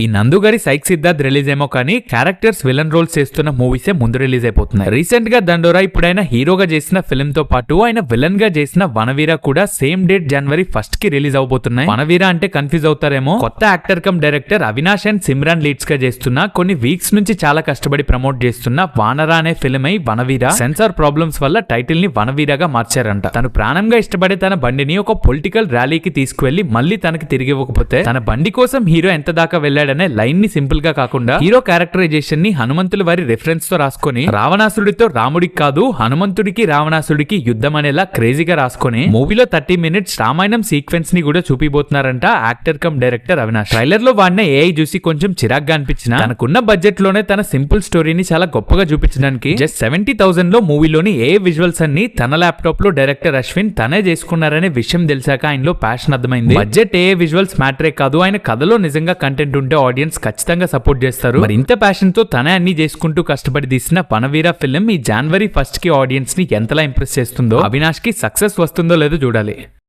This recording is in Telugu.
ఈ నందుగారి సైక్ సిద్ధార్థ్ రిలీజ్ ఏమో కానీ క్యారెక్టర్స్ విలన్ రోల్స్ చేస్తున్న మూవీసే ముందు రిలీజ్ అయిపోతున్నాయి. రీసెంట్గా దండోరా ఇప్పుడు ఆయన హీరోగా చేసిన ఫిల్మ్తో పాటు ఆయన విలన్గా చేసిన వనవీర కూడా సేమ్ డేట్ జనవరి ఫస్ట్కి రిలీజ్ అవబోతున్నాయి. వనవీర అంటే కన్ఫ్యూజ్ అవుతారేమో? కొత్త actor cum director Avinash and Simran లీడ్స్గా చేస్తున్న కొన్ని వీక్స్ నుంచి చాలా కష్టపడి ప్రమోట్ చేస్తున్న వానరా అనే ఫిల్మ్ అయి వనవీర సెన్సార్ ప్రాబ్లమ్స్ వల్ల టైటిల్ని వనవీరగా మార్చారంట. తను ప్రాణంగా ఇష్టపడే తన బండిని ఒక పొలిటికల్ ర్యాలీకి తీసుకువెళ్ళి మళ్ళీ తనకి తిరిగి ఇవ్వకపోతే తన బండి కోసం హీరో ఎంత దాకా వెళ్ళాడు చేశాడనే లైన్ని సింపుల్గా కాకుండా హీరో క్యారెక్టరైజేషన్ని హనుమంతుల వారి రెఫరెన్స్తో రాసుకొని రావణాసుడితో రాముడికి కాదు హనుమంతుడికి రావణాసుడికి యుద్ధం అనేలా క్రేజీగా రాసుకొని మూవీలో థర్టీ మినిట్స్ రామాయణం సీక్వెన్స్ని కూడా చూపిపోతున్నారంట యాక్టర్ కమ్ డైరెక్టర్ అవినాష్. ట్రైలర్లో వాడిన ఏఐ చూసి కొంచెం చిరాగ్గా అనిపించిన తనకున్న బడ్జెట్లోనే తన సింపుల్ స్టోరీని చాలా గొప్పగా చూపించడానికి జస్ట్ సెవెంటీ థౌసండ్లో మూవీలోని ఏ విజువల్స్ అన్ని తన ల్యాప్టాప్లో డైరెక్టర్ అశ్విన్ తనే చేసుకున్నారనే విషయం తెలిసాక ఆయనలో ప్యాషన్ అర్థమైంది. బడ్జెట్ ఏ విజువల్స్ మ్యాటరే కాదు ఆయన కథలో నిజంగా కంటెంట్ ఉంటే ఆడియన్స్ ఖచ్చితంగా సపోర్ట్ చేస్తారు. మరి ఇంత ప్యాషన్తో తనే అన్ని చేసుకుంటూ కష్టపడి తీసిన పనవీర ఫిల్మ్ ఈ జనవరి ఫస్ట్కి ఆడియన్స్ని ఎంతలా ఇంప్రెస్ చేస్తుందో అవినాష్కి సక్సెస్ వస్తుందో లేదో చూడాలి.